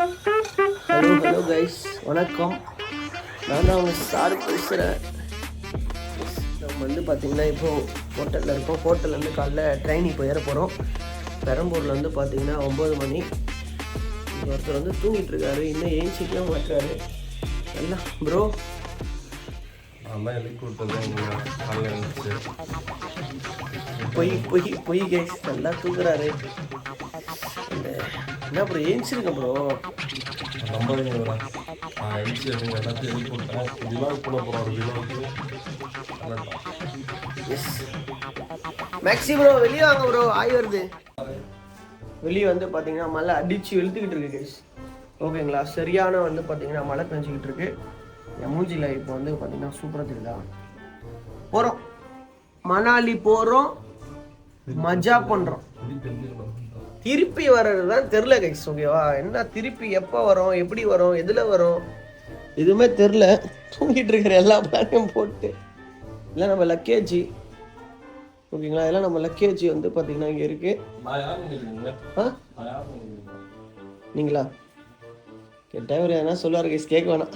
Hello hello guys வணக்கம். நான் தான் அவங்க சார் பேசுகிறேன் நம்ம வந்து பார்த்தீங்கன்னா இப்போ ஹோட்டலில் இருக்கோம். ஹோட்டல்லேருந்து காலைல ட்ரெயினிங் இப்போ ஏற போகிறோம் பெரம்பூரில் வந்து பார்த்தீங்கன்னா ஒம்பது மணி. ஒருத்தர் வந்து தூங்கிட்டு இருக்காரு. இன்னும் ஏஞ்சிக்கலாம் மாட்டாரு ப்ரோ நல்லா எழுப்பி எழுந்துச்சு. பொய் பொய் பொய் கைஸ் நல்லா தூங்குறாரு. என்ன ப்ரோ ஏஞ்சிருங்க ப்ரோ நம்பாதீங்க நான் எழுச்சி எல்லாத்தையும் எழுதி விட்டேன் விழாவுக்கு போகிறோம் ஒரு விழாவுக்கு எஸ் மேக்ஸி ப்ரோ வெளியே வாங்க ப்ரோ ஆய் வருது. வெளியே வந்து பார்த்தீங்கன்னா மழை அடிச்சு வெளுத்துக்கிட்டு இருக்கு கைஸ் ஓகேங்களா? சரியான வந்து பார்த்தீங்கன்னா மழை பெஞ்சிக்கிட்டு இருக்கு. என் மூஞ்சியில் இப்போ வந்து பார்த்தீங்கன்னா சூப்பராக தெரியுதா? போகிறோம் மணாலி போகிறோம் மஜா பண்ணுறோம் திருப்பி வர்றது தான் தெரில கைஸ் ஓகேவா என்ன திருப்பி எப்போ வரும் எப்படி வரும் எதில் வரும்? எதுவுமே தெரில தூங்கிட்டு இருக்கிற எல்லா பிளானையும் போட்டு. இல்லை நம்ம லக்கேஜி ஓகேங்களா இதெல்லாம் நம்ம லக்கேஜ் வந்து பார்த்தீங்கன்னா இங்கே இருக்கு. ஆ? நீங்களா? டிரைவர் எதனா சொல்லுவார் கைஸ் கேட்க வேணாம்.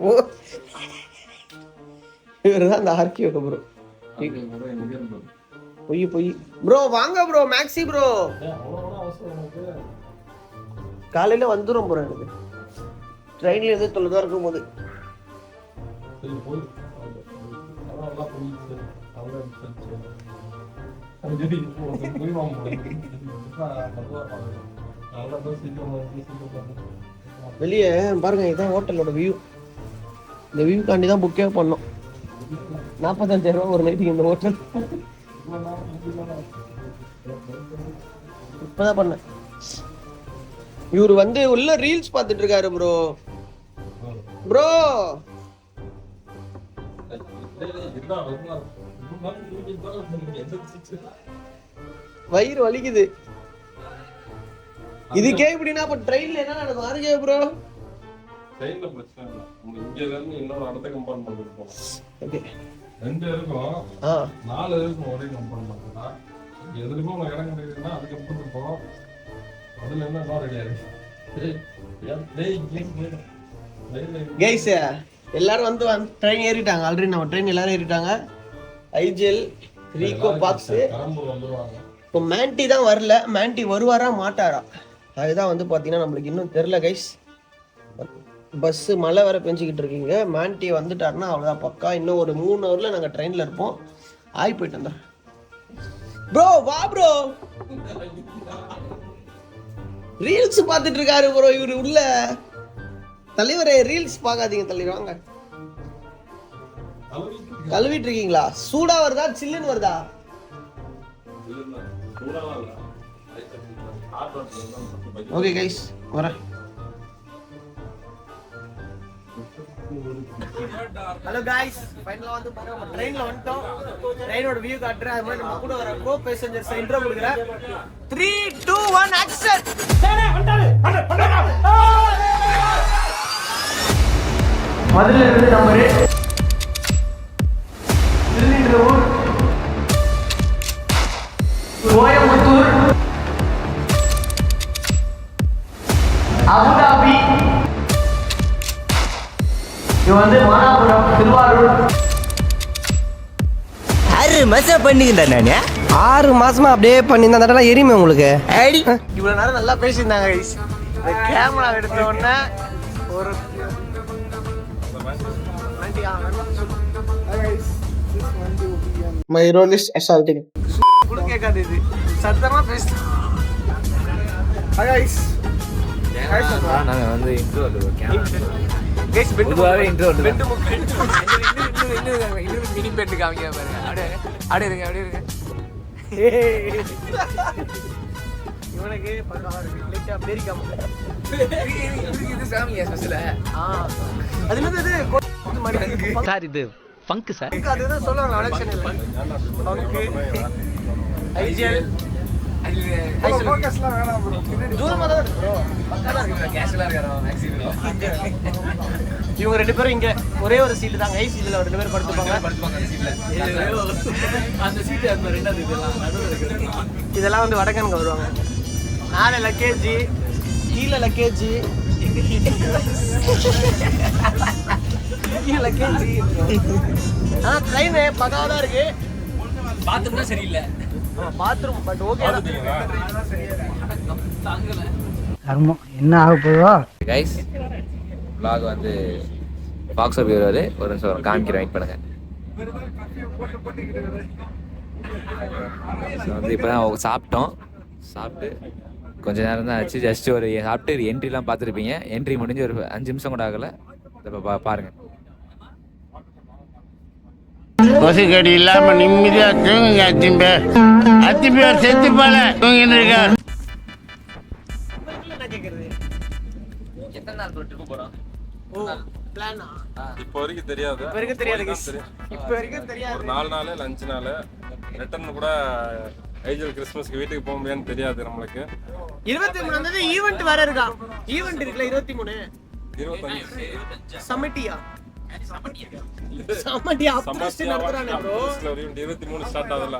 ஓ. இவர் தான் அந்த ஆர்கியோ ப்ரோ பொய் பொய். ப்ரோ வாங்க ப்ரோ மேக்ஸி ப்ரோ காலையில் எனக்கு வந்துடும் ப்ரோ எனக்கு. ட்ரெயின்ல இருந்து தொலைதான் இருக்கும் போது. வெளியே பாருங்க இதுதான் ஹோட்டலோட வியூ இந்த வியூக்காண்டி தான் புக்கே பண்ணோம். நாற்பத்தஞ்சாயிரம் ரூபா ஒரு நைட்டுக்கு இந்த ஹோட்டல் இப்பதான் பண்ணேன். இவர் வந்து உள்ள ரீல்ஸ் பார்த்துட்டு இருக்காரு ப்ரோ ப்ரோ வயிறு வலிக்குது. இதுக்கே இப்படின்னா அப்ப ட்ரெயின்ல என்ன நடக்கும்? ஆர்ஜே ப்ரோ ட்ரெயின்ல பிரச்சனை இல்லை. இங்க இருந்து இன்னொரு அடுத்த கம்பார்ட்மெண்ட் போகலாம். ஓகே ரெண்டு இருக்கும். ஆ. நாலு இருக்கும் ஒரே கம்பார்ட்மெண்ட் தான் எதுக்கும் உங்க இடம் கிடைக்குதுன்னா அதுக்கப்புறம் இருக்கும் அதுல என்ன ரெடியா இருக்கு. இருக்கு. கைஸ் எல்லாரும் வந்து ட்ரெயின் ஏறிட்டாங்க. ஆல்ரெடி நம்ம ட்ரெயின் எல்லாரும் ஏறிட்டாங்க. ஐஜெல் ரீகோ பாக்ஸ். இப்போ மேண்டி தான் வரல. மேண்டி வருவாரா மாட்டாரா? அதுதான் வந்து பார்த்தீங்கன்னா நம்மளுக்கு இன்னும் தெரில கைஸ் பஸ்ஸு மழை வேற பெஞ்சிக்கிட்டு இருக்கீங்க. மேண்டி வந்துட்டாருன்னா அவ்வளோதான் பக்கா. இன்னும் ஒரு மூணு ஹவரில் நாங்கள் ட்ரெயினில் இருப்போம். ஆகி போயிட்டு வந்தோம் ப்ரோ வா ப்ரோ ரீல்ஸ் பார்த்துட்டு இருக்காரு ப்ரோ இவரு உள்ள. தலைவரே ரீல்ஸ் பார்க்காதீங்க தலைவர் வாங்க. கழுவிட்டு இருக்கீங்களா? சூடா வருதா? சில்லுன்னு வருதா. ஓகே கைஸ் வரேன். ஹலோ காய்ஸ் ஃபைனலாக வந்து பாருங்க ட்ரெயினில் வந்துட்டோம். ட்ரெயினோட வியூ காட்டுறேன். அது மாதிரி நம்ம கூட வர கோ பேசஞ்சர்ஸ் இன்ட்ரோ கொடுக்குறேன். த்ரீ டூ ஒன் ஆக்சன் மதுரையிலிருந்து இருந்து நம்பரு ஊர் இது வந்து மானாபுரம் திருவாரூர். ஆறு மாசம் பண்ணுங்கடா நானு? ஆறு மாசமா அப்படியே பண்ணியிருந்தா அந்த இடம்லாம் எரியுமே உங்களுக்கு? இவ்வளவு நேரம் நல்லா பேசியிருந்தாங்க. இந்த கேமரா எடுத்த உடனே ஒரு மை ரோல் இஸ் அசால்ட்டிங் கூட கேட்காது இது. சத்தமா பேச. Guys. நாங்க வந்து இன்ட்ரோ பொதுவாகவே பெட் முக்கு மினி பெட்டு காமிக்க பாருங்க. அப்படியே அப்படியே இருங்க அப்படியே இருங்க. இவனுக்கு இருக்கு. லைட்டா பேரிக்காம இது சாமியா ஸ்பெஷல ஆ. அது என்னது இது? மாதிரி. சார் இது ஃபங்க் சார். அதுதான் சொல்லுவாங்க எலெக்ஷன் இல்லை அவனுக்கு ஐஜிஎல். இவங்க ரெண்டு பேரும் இங்க ஒரே ஒரு சீட்டு தான் ஐஸ் இதுல ரெண்டு பேரும் படுத்துப்பாங்க. சீட்ல இதெல்லாம் வந்து வடக்கனுங்க வருவாங்க. மேலே லக்கேஜ் கீழே லக்கேஜ் கீழே லக்கேஜ் ஆ ட்ரெயின் பக்காவா தான் இருக்கு. பாத்ரூம்னா சரியில்லை. பாத்ரூம் பட் ஓகே கர்மம் என்ன ஆக போதோ கைஸ் vlog வந்து பாக்ஸ் ஆஃப் வருவாரு. ஒரு நிமிஷம் வரும். காமிக்கிறேன். வெயிட் பண்ணுங்க. வந்து இப்போ தான் சாப்பிட்டோம். சாப்பிட்டு கொஞ்ச நேரம் தான் ஆச்சு. ஜஸ்ட் ஒரு சாப்பிட்டு என்ட்ரிலாம் பார்த்துருப்பீங்க. என்ட்ரி முடிஞ்சு ஒரு அஞ்சு நிமிஷம் கூட ஆகலை. இப்போ பா பாருங்க கொசுக்கடி இல்லாம நிம்மதியா தூங்குங்க அத்திம்பே. அத்திம்பேர் செத்து போல தூங்கின்னு இருக்கார். என்ன கேக்குறது எத்தனை நாள் ப்ரோ ட்ரிப்பு போறோம் ஓ பிளானா இப்போ வரைக்கும் தெரியாது. இப்ப வரைக்கும் தெரியாது guys. தெரியும். இப்ப வரைக்கும் ஒரு தெரியாது நாலு நாள் இல்லை அஞ்சு நாள் ரிட்டர்ன் கூட ஏஜல் கிறிஸ்மஸ்க்கு வீட்டுக்கு போக முடியாதுன்னு தெரியாது நம்மளுக்கு. இருபத்தி மூணாம் தேதி ஈவெண்ட் வேற இருக்கா? ஈவெண்ட் இருக்குல்ல இருபத்தி மூணு. இருபத்தஞ்சு. சமட்டியா? நடத்துறானே ப்ரோ இருபத்தி மூணு ஸ்டார்ட் ஆகுதுல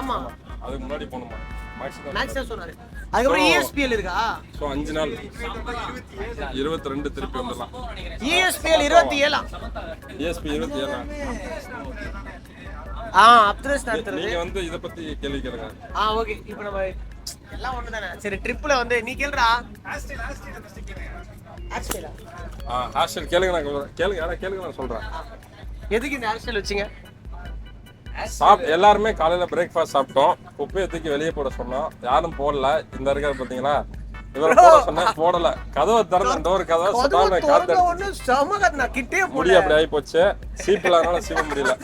ஆமா அதுக்கு முன்னாடி போகணுமா? மேக்ஸிமம் மேக்ஸ் தான் சொன்னாரு. அதுக்கப்புறம் E இஎஸ்பிஎல் இருக்கா? ஸோ அஞ்சு நாள். இருபத்தி ரெண்டு திருப்பி வந்துடலாம். E இஎஸ்பிஎல் இருபத்தி ஏழா? ESP இருபத்தி ஏழா? ஆ அப்ரஸ்ட் நடத்துறது. நீங்க வந்து இதை பத்தி கேள்வி கேளுங்க. ஆ ஓகே இப்போ நம்ம எல்லாம் ஒண்ணு தானே சரி ட்ரிப்ல வந்து நீ கேளுடா. ஹாஸ்டல் கேளுங்க நான் சொல்றேன். கேளுங்க ஆனா கேளுங்க நான் சொல்றேன் எதுக்கு இந்த ஹேர் வச்சீங்க சாப் எல்லாருமே காலையில பிரேக்ஃபாஸ்ட் சாப்பிட்டோம் குப்பையை தூக்கி வெளியே போட சொன்னோம் யாரும் போடல இந்த இருக்கிற பாத்தீங்களா இவரை போட சொன்னேன் போடல கதவை திறந்த டோர் கதவை காத்து கிட்டே முடி அப்படி ஆகி போச்சு சீப் இல்லாதனால சீவ முடியல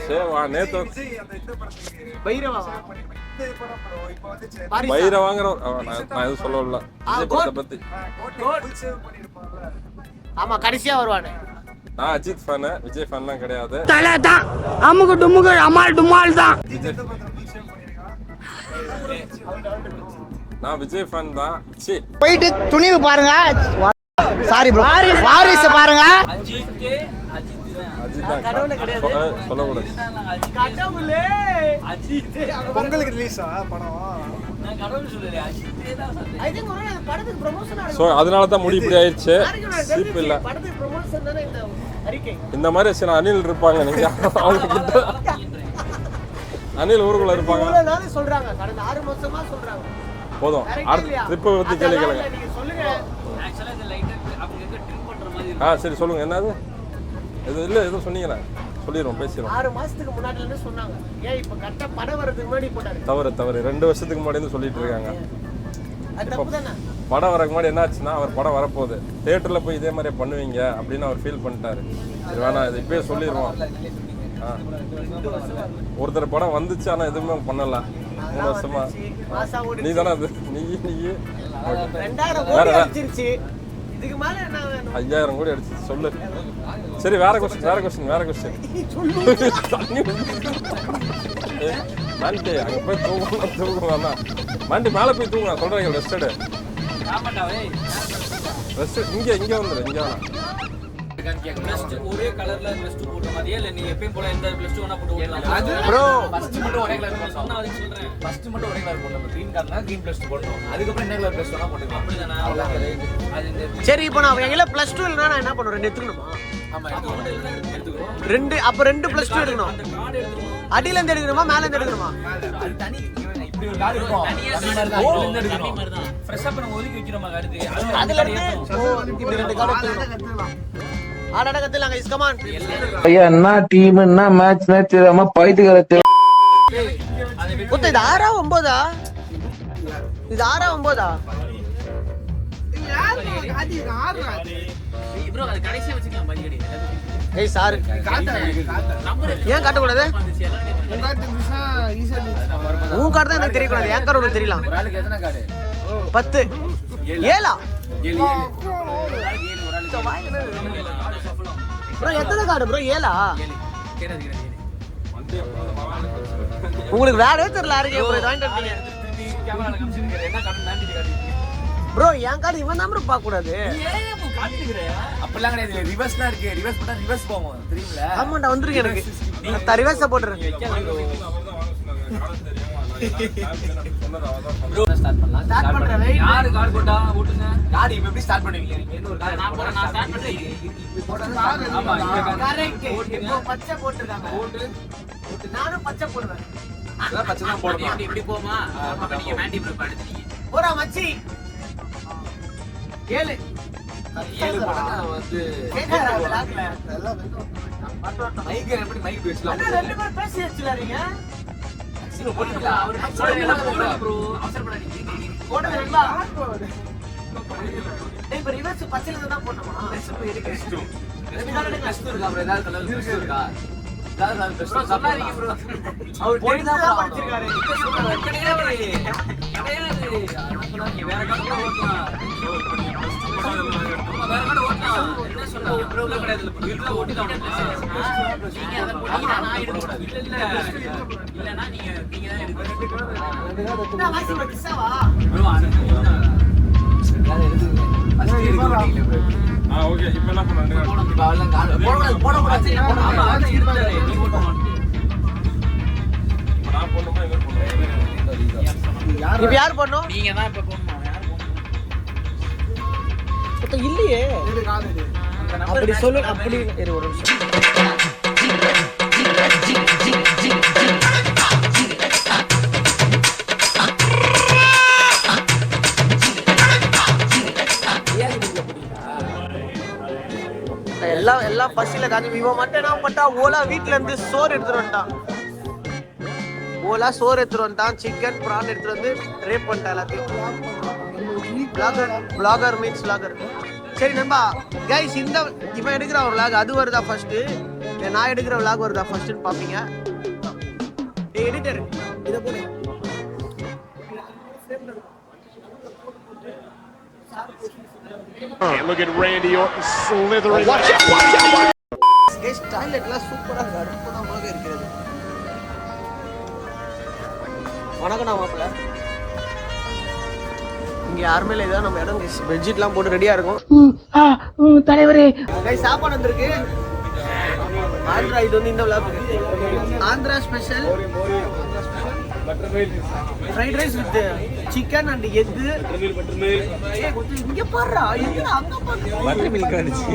சேவ் நேத்து ஒரு- ஆ, நான் நான் எதுவும் சொல்லல விஜய் படத்தை. பத்தி. ஆமா கடைசியா வருவானே. நான் அஜித் ஃபேனு விஜய் ஃபேன்லாம் கிடையாது. தலை தான். அமுக்கு டுமுக்கு அமால் டுமால் தான். நான் விஜய் ஃபேன் தான். சி போயிட்டு துணிவு பாருங்க. சாரி ப்ரோ வாரிசு பாருங்க. சொல்லக்கூடாது. பொங்கலுக்கு ரிலீஸா படம்? நான் கடவுள் சொல்லலையே அஜித்தே தான் சொன்னேன் ஐ திங்க் ஒரு படத்துக்கு ப்ரமோஷன் ஸோ அதனால தான் முடி இப்படி ஆயிடுச்சு சீப் இல்லை. படத்துக்கு ப்ரமோஷன் தானே இந்த மாதிரி சில அணில் இருப்பாங்க நீங்க அவங்க கிட்ட அணில் ஊருக்குள்ள இருப்பாங்க. சொல்றாங்க. கடந்த ஆறு மாசமா சொல்றாங்க. போதும். அடுத்த? ட்ரிப்பை பத்தி கேள்வி கேளுங்க. இல்ல, நீங்க சொல்லுங்க. ஆக்சுவலா இந்த லைட்டா அவங்க எங்க ட்ரிப் பண்ற மாதிரி ஆ சரி சொல்லுங்க. என்னது? இது இல்லை எதுவும் சொன்னீங்களே சொல்லிடுவோம் பேசிடுவோம். ஆறு மாசத்துக்கு முன்னாடி இருந்து சொன்னாங்க. ஏன் இப்ப கரெக்டா படம் வர்றதுக்கு முன்னாடி போட்டாரு? தவறு தவறு. ரெண்டு வருஷத்துக்கு முன்னாடி இருந்து சொல்லிட்டு இருக்காங்க. அது தப்பு தானே படம் வரக்கு முன்னாடி என்னாச்சுன்னா அவர் படம் வரப்போகுது. தேட்டரில் போய் இதே மாதிரி பண்ணுவீங்க அப்படின்னு அவர் ஃபீல் பண்ணிட்டாரு. சரி வேணாம் இது இப்பயே சொல்லிடுவோம். ஆ. ஒருத்தர் படம் வந்துச்சு ஆனால் எதுவுமே பண்ணல. மூணு வருஷமா. நீ தானே அது? நீ நீ. வேற, ஐயாயிரம் கோடி அடிச்சு சொல்லு. சரி வேற கொஸ்டின் வேற கொஸ்டின் வேற கொஸ்டின் தண்ணி மாண்டி அங்க போய் தூங்கணும் தூங்குவானா மாண்டி மேல போய் தூங்க சொல்றேன் ரெஸ்ட் எடு. ஆமாண்டாவே ரெஸ்ட் இங்க இங்க வந்துரு இங்க வேணாம். ஒரே கலர்ல பெஸ்ட் போட்ட மாதிரியே? இல்ல நீ எப்பயும் போல எந்த பெஸ்ட் வேணா போட்டு ஓடலாம் அது ப்ரோ ஃபர்ஸ்ட் மட்டும் ஒரே கலர் போடணும் அதுக்கு சொல்றேன். ஃபர்ஸ்ட் மட்டும் ஒரே கலர் போடணும் கிரீன் கலர்னா கிரீன் பெஸ்ட் போடணும் அதுக்கப்புறம் என்ன கலர் பெஸ்ட் வேணா போட்டுக்கலாம். அப்படிதானா? அது சரி இப்போ நான் எங்களை பிளஸ் டூ இல்லைனா நான் என்ன பண்ணுவேன்? ரெண்டு எடுத்துக்கணுமா? ஆமா எடுத்துக்கிறோம் ரெண்டு அப்ப ரெண்டு பிளஸ் டூ எடுக்கணும். அடியில இருந்து எடுக்கணுமா? மேல இருந்து எடுக்கணுமா? அதுல இருந்து ஓ, இப்படி ரெண்டு கார்டு எடுத்துக்கணும் ஆடாட கத்துலாங்க இஸ் கமான் ஐயா என்ன டீம் என்ன மேட்ச் தெரியாம பைத்துக்கிறத புத்த இது ஆறா ஒன்பதா இது ஆறா ஒன்பதா ப்ரோ அது கடைசியா வச்சுக்கலாம் மதியடி ஏய் சார். ஏன் காட்டக்கூடாது? உன் கார்டு தான் எனக்கு தெரியக்கூடாது. என் கார்டு உனக்கு தெரியலாம். பத்து. ஏழா? ப்ரோ எத்தனை கார்டு ப்ரோ? ஏழா? உங்களுக்கு வேறவே தெரியல யாருக்கு ப்ரோ? ப்ரோ என் கார்டு இவன் தான் ப்ரோ பார்க்க கூடாது அப்படிலாம் கிடையாது. ரிவர்ஸ்லாம் இருக்கு. ரிவர்ஸ் பண்ணா ரிவர்ஸ் போவோம் தெரியுங்களா ஆமாண்டா வந்திருக்கு எனக்கு. நான் ரிவர்ஸை போட்டுறேன் ஸ்டார்ட் பண்ணலாம் Start ஸ்டார்ட் பண்றேன், பண்ணுறேன் wait. யாரு கார் போட்டா ஓட்டுங்க கார் இப்போ எப்படி ஸ்டார்ட் பண்ணுவீங்க நீங்க என்ன ஒரு கார் நான் போறேன் நான் ஸ்டார்ட் பண்றேன் ஆமா இந்த கார் கரெக்ட் ஓட்டுங்க இப்போ பச்சை போட்டுருக்காங்க ஓட்டு நானும் பச்சை போடுவேன் அதான் பச்சை தான் போடணும் இப்படி போமா நீங்க மேண்டி ப்ரோ படுத்துறீங்க போடா மச்சி ஏழு ஏழு போட்டா வந்து கேட்காதா விளாட்ல மைக் எப்படி மைக் அண்ணா பேசலாம் ரெண்டு பேரும் பேசி வச்சுலாதீங்க இப்போ ரிவர்ஸ் பச்சையில தான் போடணுமா கஷ்டம் இருக்கா ப்ரோ ஏதாவது கலர் இருக்கா கஷ்டம் படிச்சிருக்காரு நீங்க தான் ஓகே இப்போ என்ன பண்ணுறேன் இப்ப அவெல்லாம் போடக்கூடாது போடக்கூடாது ஆமா யார் பண்ணோம் நீங்க தான் இப்ப இப்போ இல்லையே. அப்படி சொல்லு அப்படி இரு ஒரு நிமிஷம். எல்லாம் எல்லாம் பசியில் காஞ்சி இவன் மட்டும் என்ன பண்ணிட்டா ஓலா வீட்ல இருந்து சோறு எடுத்துட்டு வந்துட்டான். ஓலா சோறு எடுத்துட்டு வந்துட்டான். சிக்கன் ப்ரான் எடுத்துட்டு வந்து ரேப் பண்ணிட்டான் எல்லாத்தையும். பிளாகர் பிளாகர் மீன்ஸ் பிளாகர் சரி நண்பா கைஸ் இந்த இவன் எடுக்கிற ஒரு vlog அது வருதா ஃபர்ஸ்ட் நான் எடுக்கிற vlog வருதா ஃபர்ஸ்ட்னு பாப்பீங்க. எடிட்டர் இத போடு. Look at Randy Orton slithering. Guys டாய்லெட்லாம் சூப்பரா இருக்கு அற்புதமாக இருக்கிறது வணக்கம் நான் மாப்பிள்ள. இங்க யாருமே இல்லை இதான் நம்ம இடம் பெட்ஷீட்லாம் போட்டு ரெடியா இருக்கும். தலைவரே. சாப்பாடு வந்திருக்கு. ஆந்திரா இது வந்து இந்த vlog Andhra special fried rice with chicken and egg இங்க பாருடா. எங்கடா அங்க பாரு பட்டர் மில்க் வந்துச்சு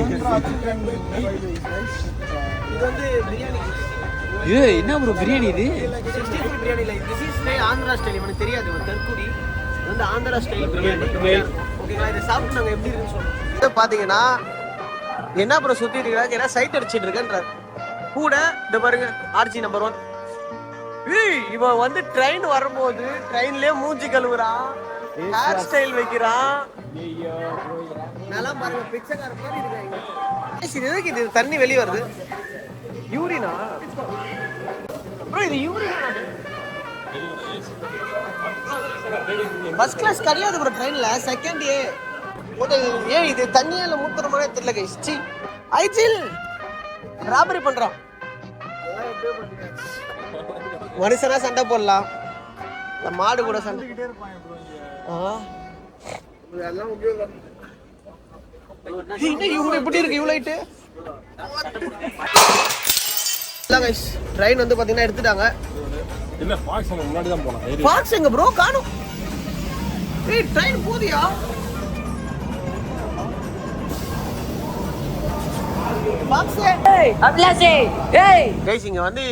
இது வந்து பிரியாணி இது என்ன ப்ரோ பிரியாணி இது? சிக்ஸ்டி ஃபைவ் பிரியாணி இல்லை. This is style Andhra style இவனுக்கு தெரியாது இவன் தெற்குடி இது வந்து ஆந்திரா ஸ்டைல் பிரியாணி. ஓகேங்களா இதை சாப்பிட்டு நாங்கள் எப்படி இருக்குன்னு சொல்றோம் இது பார்த்தீங்கன்னா என்ன அப்புறம் சுற்றி இருக்கிறாங்க ஏன்னா சைட் அடிச்சிட்டு இருக்கேன்றார். கூட இந்த பாருங்க ஆர்ஜி நம்பர் ஒன் ஏய் இவன் வந்து ட்ரெயின் வரும்போது ட்ரெயின்லயே மூஞ்சி கழுவுறான். ஹேர் ஸ்டைல் வைக்கிறான். நல்லா பாருங்க பிச்சைக்கார மாதிரி இருக்காங்க. இது எதுக்கு இது? தண்ணி வெளியே வருது. யூரினா ப்ரோ இது யூரினா ஃபர்ஸ்ட் கிளாஸ் கிடையாது ப்ரோ ட்ரெயினில் செகண்ட் ஏ முதல் ஏ இது தண்ணியால் இல்ல தெரியல கைஸ் சி. ஐஜில் ராபரி பண்ணுறான் மனுஷனா சண்டை போடலாம். இந்த மாடு கூட சண்டை. ஆ. என்ன இவங்க எப்படி இருக்கு இவ்வளோ ஹைட்டு கைஸ் ட்ரெயின் வந்து பார்த்தீங்கன்னா எடுத்துட்டாங்க. இல்லை ஃபாக்ஸ் முன்னாடி தான் போனேன் ஏறி. ஃபாக்ஸ் எங்க ப்ரோ காணும். ஏய் ட்ரெயின் போதியா கைஸ் இங்க வந்து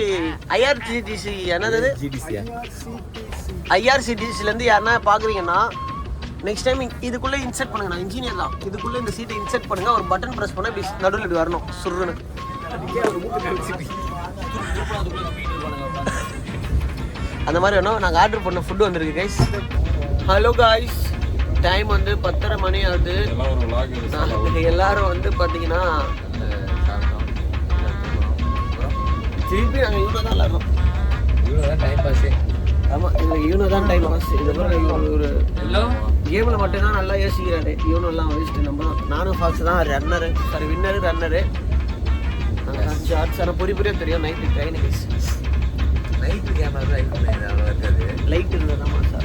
ஐஆர்சிடிசி என்னது ஐஆர்சிடிசில இருந்து யாருன்னா பாக்குறீங்கன்னா நெக்ஸ்ட் டைம் இதுக்குள்ள இன்சர்ட் பண்ணுங்க. நான் இன்ஜினியர் தான். இதுக்குள்ள இந்த சீட்டை இன்சர்ட் பண்ணுங்க. ஒரு பட்டன் பிரஸ் பண்ணா இப்படி நடுவில் இப்படி வரணும். சுருன்னு. அந்த மாதிரி வேணும். நாங்கள் ஆர்டர் பண்ண ஃபுட் வந்திருக்கு கைஸ் ஹலோ காய்ஸ் டைம் வந்து பத்தரை மணி ஆகுது. எல்லாரும் வந்து பார்த்தீங்கன்னா திருப்பி நாங்கள் இவ்வளோ தான் விளாட்றோம் டைம் பாஸ் ஆமாம் இல்லை இவனு தான் டைம் பாஸ் இவரு ஒரு கேமில் மட்டும்தான் நல்லா யோசிக்கிறாரு. இவனும் எல்லாம் வயசுட்டு நம்ம தான். நானும் ஃபாக்ஸ் தான். Runner sorry winner runner shorts ஆனால் பொறி பொறியாக தெரியும். Night train guys night camera light இருந்தால் தான் மாசாக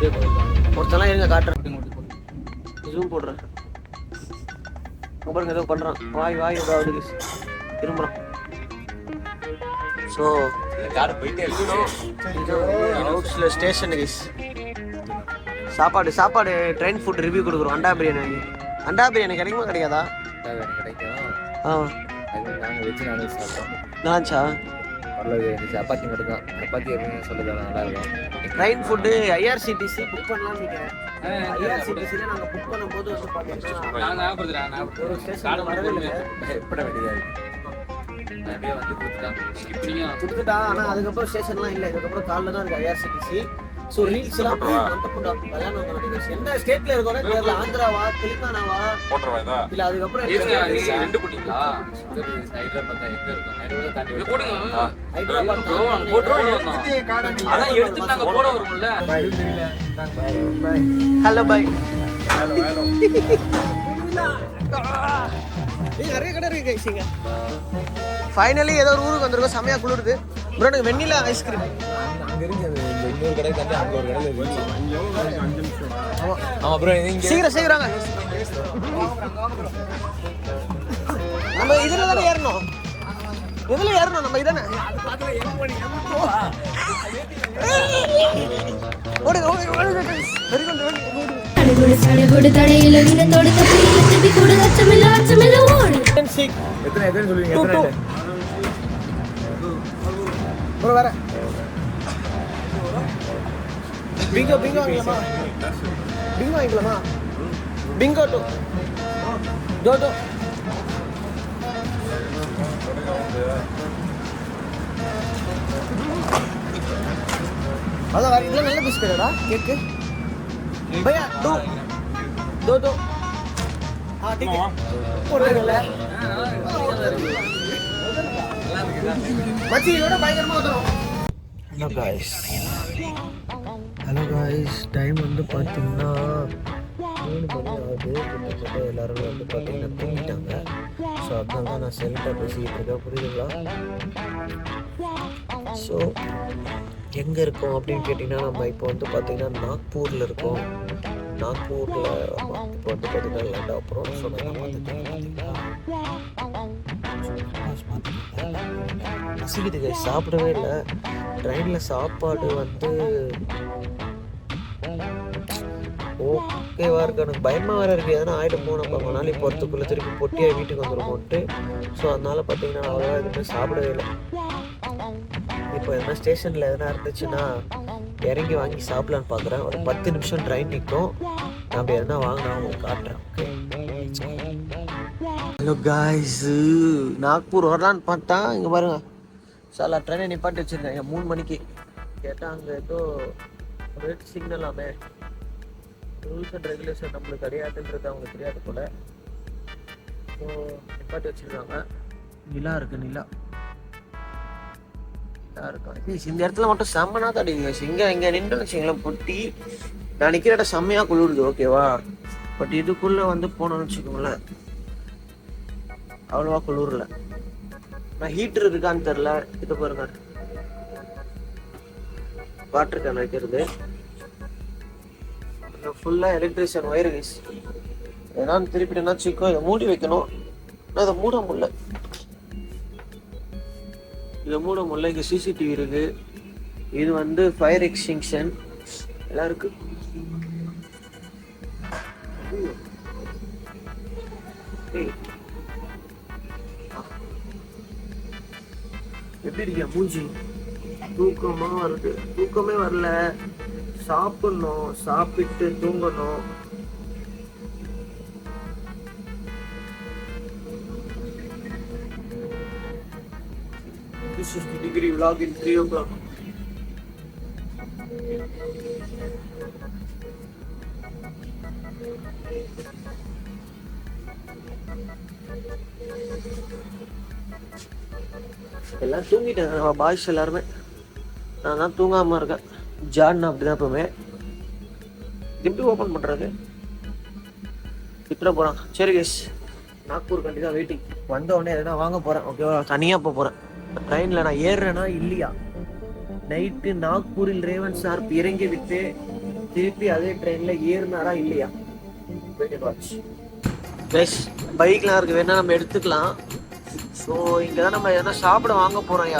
இருக்கும். ஒருத்தெல்லாம் இருங்க காட்டுறேன். ஜூம் போடுறேன். இங்க பாருங்க ஏதோ பண்ணுறான் வாய் வாய் ஏதோ ஆகுது திரும்புகிறான் ஸோ அவுட்ஸில் ஸ்டேஷன் கைஸ் சாப்பாடு சாப்பாடு ட்ரெயின் ஃபுட் ரிவ்யூ கொடுக்குறோம். அண்டா பிரியாணி அண்டா பிரியாணி கிடைக்குமா கிடைக்காதா? கிடைக்கும். ஆ அது நல்லது சப்பாத்தி மட்டும் தான் சப்பாத்தி எப்பவுமே சொல்லுது நல்லா இருக்கும். ட்ரெயின் ஃபுட்டு ஐஆர்சிடிசி புக் பண்ணலாம்னு நினைக்கிறேன். ஐஆர்சிடிசியில் நாங்கள் புக் பண்ணும்போது வந்து பார்த்தீங்கன்னா ஒரு ஸ்டேஷன் வரவே இல்லை. பயப்பட வேண்டியதாக இருக்கு அப்படியே வந்து கொடுத்துட்டான். கொடுத்துட்டா ஆனால் அதுக்கப்புறம் ஸ்டேஷன்லாம் இல்லை. இதுக்கப்புறம் காலைல தான் இருக்கு ஐஆர்சிடிசி ஸோ ரீல்ஸ்லாம். எந்த ஸ்டேட்ல இருக்கோன்னு தெரியல ஆந்திராவா தெலுங்கானாவா இல்லை அதுக்கப்புறம் எனக்கு ரெண்டு போட்டீங்களா ஹைதராபாத் தான் எங்கே இருக்கும்? ஹைதராபாத் தாண்டி போடுங்க ஹைதராபாத் ப்ரோ போட்டுருவோம் அதான் எடுத்து நாங்க போட ஹலோ பாய் நிறைய கடை இருக்கு இங்க. ஃபைனலி ஏதோ ஒரு ஊருக்கு வந்திருக்கோம். செமையா குளிருது. ப்ரோ எனக்கு வெண்ணிலா ஐஸ்கிரீம் அங்கே இந்த இன்னொரு கடை தாண்டி அங்கே ஒரு கடையில் இருக்கு ஆமாம் ப்ரோ இங்கே சீக்கிரம் சீக்கிரம் நம்ம இதுல தானே ஏறணும்? இதுல ஏறணும் நம்ம இதானே ஓடுங்க ஓடுங்க ஓடுங்க வெரி குட் வெரி குட் எத்தனை எத்தனை சொல்லுவீங்க? எத்தனை ப்ரோ வேற. பிங்கோ பிங்கோ வாங்கலாமா பிங்கோ வாங்கிக்கலாமா பிங்கோ டூ டோ டோ அதான் வேறு இதெல்லாம் நல்ல பிஸ்கட்டா கேக்கு பையா டூ டோ டோ ஆ டிக்கெட் போட்டுக்கல மச்சி இதோட பயங்கரமாக வந்துடும் ஹலோ காய்ஸ் டைம் வந்து பார்த்தீங்கன்னா மூணு மணி ஆகுது. கிட்டத்தட்ட எல்லாரும் வந்து பார்த்தீங்கன்னா தூங்கிட்டாங்க. ஸோ அதனால தான் நான் செல்ஃபாக பேசிக்கிட்டு இருக்கேன். புரியுதுங்களா? ஸோ எங்கே இருக்கோம் அப்படின்னு கேட்டிங்கன்னா நம்ம இப்போ வந்து பார்த்தீங்கன்னா நாக்பூரில் இருக்கோம். நாக்பூரில் இப்போ வந்து பார்த்தீங்கன்னா லேண்ட் ஆகிறோம் ஸோ நான் பார்த்துட்டு பசிக்குது சாப்பிடவே இல்லை. ட்ரெயினில் சாப்பாடு வந்து ஓகேவா இருக்கு. எனக்கு பயமாக வேறு இருக்குது எதனா ஆகிடுமோ நம்ம மணாலி போகிறதுக்குள்ளே திருப்பி பொட்டியாக வீட்டுக்கு வந்துருமோன்ட்டு. ஸோ அதனால பார்த்தீங்கன்னா அவ்வளோவா எதுவுமே சாப்பிடவே இல்லை. இப்போ எதனா ஸ்டேஷனில் எதனா இருந்துச்சுன்னா இறங்கி வாங்கி சாப்பிடலான்னு பார்க்குறேன் ஒரு பத்து நிமிஷம் ட்ரெயின் நிற்கும் நான் எதனா வாங்கினா உங்களுக்கு காட்டுறேன். ஓகே ஹலோ காய்ஸ் நாக்பூர் வரலான்னு பார்த்தா இங்கே பாருங்க. சாலா ட்ரெயினை நிப்பாட்டி வச்சுருக்காங்க மூணு மணிக்கு. கேட்டால் அங்கே ஏதோ ரெட் சிக்னலாமே ரூல்ஸ் அண்ட் ரெகுலேஷன் நம்மளுக்கு கிடையாதுன்றது அவங்களுக்கு தெரியாது போல. ஸோ நிப்பாட்டி வச்சுருக்காங்க. நிலா இருக்கு நிலா. இந்த இடத்துல மட்டும் செம்மனா தடிங்க இங்கே இங்க நின்று வச்சுங்களேன் பொட்டி. நான் நிக்கிற இடம் செம்மையா குளிருது ஓகேவா பட் இதுக்குள்ள வந்து போனோம்னு வச்சுக்கோங்களேன். அவ்வளோவா குளிரல. நான் ஹீட்டர் இருக்கான்னு தெரில இது பாருங்க. வாட்டர் கேன் வைக்கிறது. ஃபுல்லாக எலக்ட்ரிஷியன் ஒயர் கைஸ் ஏதாவது திருப்பிட்டேன்னா சிக்கோ இதை மூடி வைக்கணும். நான் இதை மூட முடியல. இதை மூட முடியல. இங்கே சிசிடிவி இருக்கு. இது வந்து ஃபயர் எக்ஸ்டிங்ஷன் எல்லாம் இருக்கு எப்படி இருக்கியா மூஞ்சி? தூக்கமா வருது. தூக்கமே வரல. சாப்பிடணும் சாப்பிட்டு தூங்கணும். This is the degree vlog in 3 o'clock. எல்லாம் தூங்கிட்டாங்க நம்ம பாய்ஸ் எல்லாருமே. நான் தான் தூங்காம இருக்கேன். ஜான் அப்படிதான் எப்பவுமே. எப்படி ஓப்பன் பண்ணுறது விட்டுற போகிறான் சரி கேஸ் நாக்பூர் கண்டிப்பாக வெயிட்டிங் வந்த உடனே எதனா வாங்க போகிறேன் ஓகேவா தனியாக போக போகிறேன் ட்ரெயினில் நான் ஏறுறேனா இல்லையா? நைட்டு நாக்பூரில் ரேவன் சார் இறங்கி விட்டு திருப்பி அதே ட்ரெயினில் ஏறினாரா இல்லையா? பெஸ் பைக்லாம் இருக்கு. வேணா நம்ம எடுத்துக்கலாம். ஸோ இங்கே தான் நம்ம எதனா சாப்பிட வாங்க போறோம்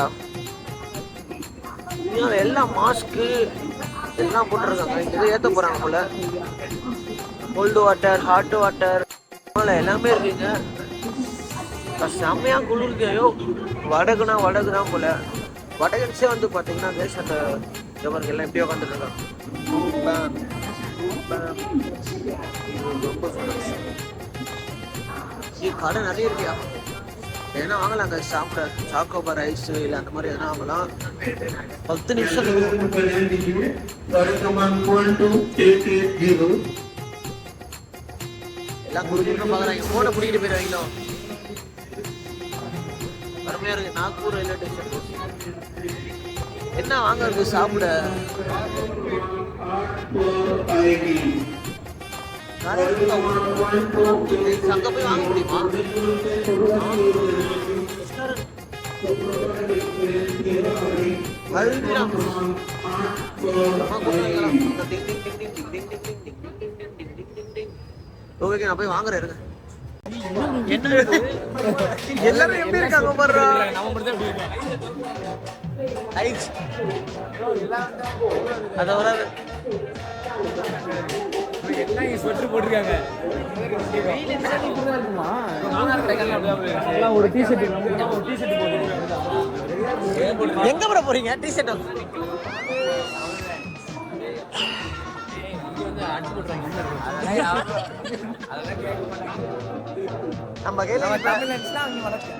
பார்த்தீங்கன்னா எல்லாம் மாஸ்க்கு எல்லாம் போட்டிருக்காங்க. இதை ஏற்ற போகிறாங்க போல. கோல்டு வாட்டர் ஹாட் வாட்டர் எல்லாமே இருக்குங்க. செம்மையாக செம்மையா குளிருக்கு ஐயோ வடகுனா வடகுனா போல. வடகன்ஸே வந்து பார்த்தீங்கன்னா கேஸ் அந்த எல்லாம் எப்படி உட்காந்துருக்காங்க ரொம்ப கடை நிறைய இருக்கியா ஏன்னா வாங்கலாம் அங்கே சாப்பிட சாக்கோபா ரைஸ் இல்லை அந்த மாதிரி எதுனா வாங்கலாம் பத்து நிமிஷம் எல்லாம் குடிக்கணும் பார்க்குறாங்க ஃபோனை பிடிக்கிட்டு போயிடுவாங்களோ அருமையாக இருக்கு நாக்பூர் ரயில்வே ஸ்டேஷன் என்ன வாங்க சாப்பிட அங்கே போய் வாங்க முடியுமா ஓகே நான் போய் வாங்குறேன் இருங்க எல்லாரும் எப்படி இருக்காங்க பாரு அது வராது எல்லாம் ஸ்வெட்டர் போட்டிருக்காங்க. ஒரு டிஷர்ட் ஒரு டிஷர்ட் போட்டுருக்காங்க. எங்க போட போறீங்க? டிஷர்ட் அதெல்லாம் கேட்க மாட்டாங்க. நம்ம கையில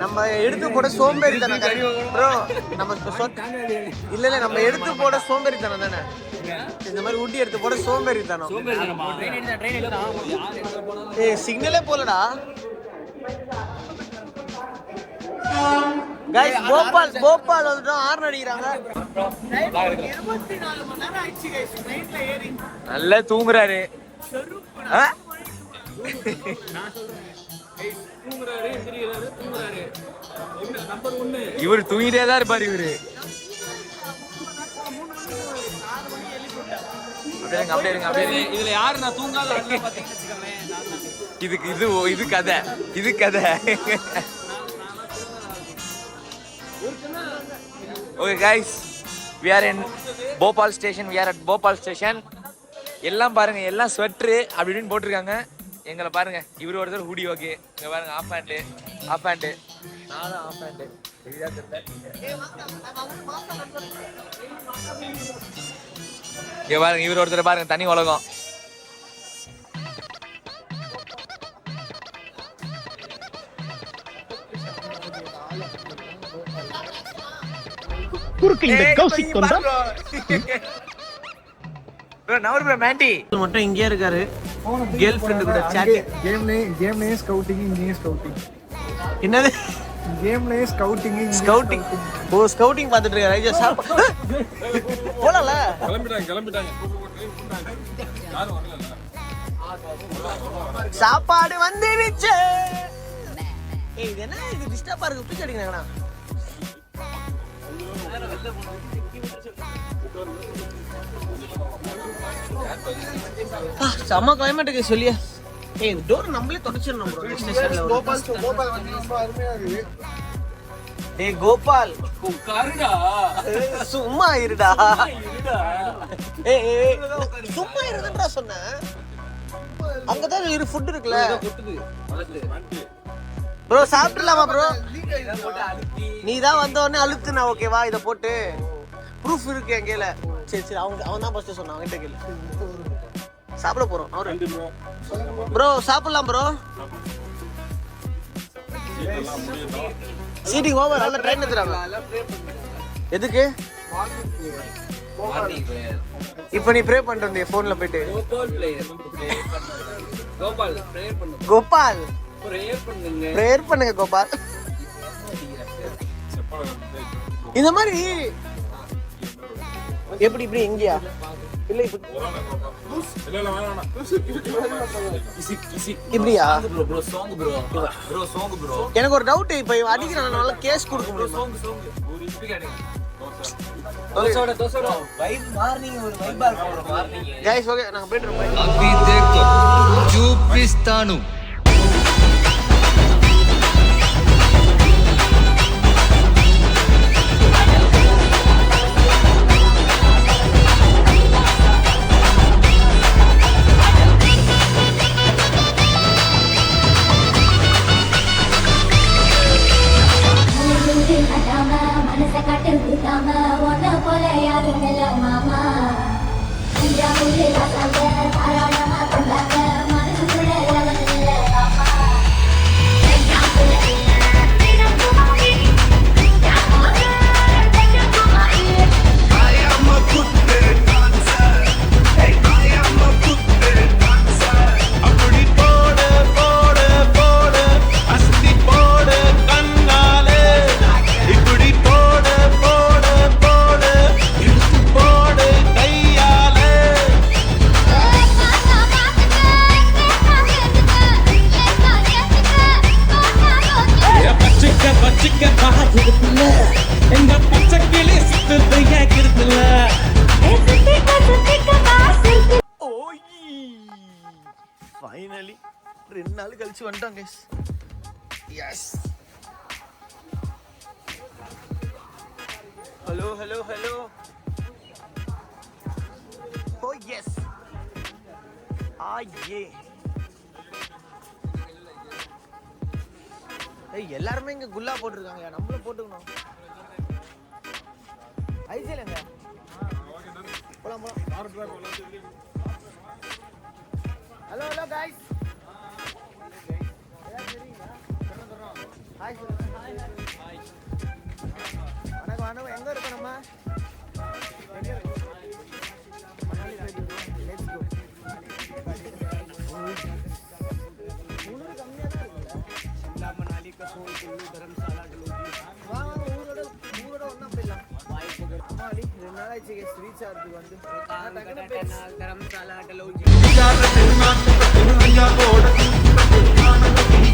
நம்ம எடுத்து போட சோம்பேறி தானே. ப்ரோ நம்ம இல்ல இல்ல நம்ம எடுத்து போட சோம்பேறி தானே. தானே இந்த மாதிரி ஊட்டி எடுத்து போட சோம்பேறி தானே ஏய் சிக்னலே போலடா. கைஸ் போபால் போபால் வந்துட்டோம். ஆர்ன் அடிக்கிறாங்க. நல்லா தூங்குறாரு. ஆ? இவரு தூங்கிட்டே தான் இருப்பாரு இவரு. அப்படியே இருங்க, அப்படியே. இதுல யாரு நான் தூங்காத. இதுக்கு இது இது கதை இது கதை. Okay guys we are in Bhopal station we are at Bhopal station எல்லாம் பாருங்க எல்லாம் ஸ்வெட்ரு அப்படி இப்படின்னு போட்டிருக்காங்க. எங்களை பாருங்க இவர் ஒருத்தர் ஹூடி ஓகே இங்க பாருங்க ஆஃப் ஹேண்டு ஆஃப் ஹேண்டு நானும் ஆஃப் ஹேண்டு இங்க பாருங்க இவர் ஒருத்தர் பாருங்க தனி உலகம். மட்டும் இங்கே இருக்காரு. கேர்ள் ஃப்ரெண்டு கூட சாட்டிங் கேம்லயே கேம்லயே ஸ்கவுட்டிங் இங்கேயும் ஸ்கவுட்டிங் என்னது? கேம்லயே ஸ்கவுட்டிங் ஸ்கவுட்டிங் ஓ ஸ்கவுட்டிங் பார்த்துட்டு இருக்காரு. ஐயா சாப்பிட போலாம்ல? கிளம்பிட்டாங்க கிளம்பிட்டாங்க. யாரும் வரல சாப்பாடு வந்துருச்சு. ஏய் இது என்ன? இது டிஸ்டர்பா இருக்கு. பிடிச்சி அடிக்கிறாங்கண்ணா செம்ம கிளைமேட்டுக்கு சொல்லியா. ஏய் இந்த டோர் நம்மளே தொடச்சிடணும் ப்ரோ ஸ்டேஷன்ல போபால் போபால் வந்து ரொம்ப அருமையா இருக்குது டேய் கோபால். உட்காருடா. ஏய், சும்மா இருடா. ஏய் ஏய், சும்மா இருடா சொன்னேன். அங்கதான் இரு ஃபுட். வளர்த்து. ப்ரோ சாப்பிடலாமா ப்ரோ. நீ தான் வந்த உடனே அழுத்துனா ஓகேவா இதை போட்டு. ப்ரூஃப் இருக்கு என் கையில சரி சரி அவங்க அவன் தான் ஃபர்ஸ்ட் சொன்னான் அவன்கிட்ட கேளு. சாப்பிட போறோம் அவரு. ப்ரோ சாப்பிடலாம் ப்ரோ சீட்டிங் ஓவர் நல்ல ட்ரெயின் எடுத்துறாங்க எதுக்கு? இப்போ நீ ப்ரே பண்ணிட்டு வந்திய ஃபோன்ல போயிட்டு. கோபால். கோபால் ப்ரேயர் பண்ணுங்க கோபால். இந்த மாதிரி எப்படி இப்படி எங்கயா இல்ல இப்படியா? எனக்கு ஒரு டவுட் இப்ப அடிக்கிறனால கேஸ் கொடுக்க முடியும்? गाइस हो गया ना बैठ रहा கட்டு விட்டாம ஒன்ன போல யாரும் இல்ல மாமா? தஞ்சாவூர் ரசாங்க வந்துட்டோம் guys yes hello hello hello oh yes ஆ ஏ ஏய் எல்லாருமே இங்க குல்லா போட்டிருக்காங்க. நம்மளும் போட்டுக்கணும். ஐசிஎல் எங்க போலாம் போலாம். ஹலோ ஹலோ காய்ஸ் ஹாய் வணக்கம் வணக்கம் எங்கே இருக்கோம் நம்ம எங்க இருக்கோம்? மணாலி போயிட்டு இருக்கோம். Let's go. குளிர் தான் இருக்குல்ல? வா, ஊரோட ஊரோட போயிடலாம். ரெண்டு நாள் வந்து.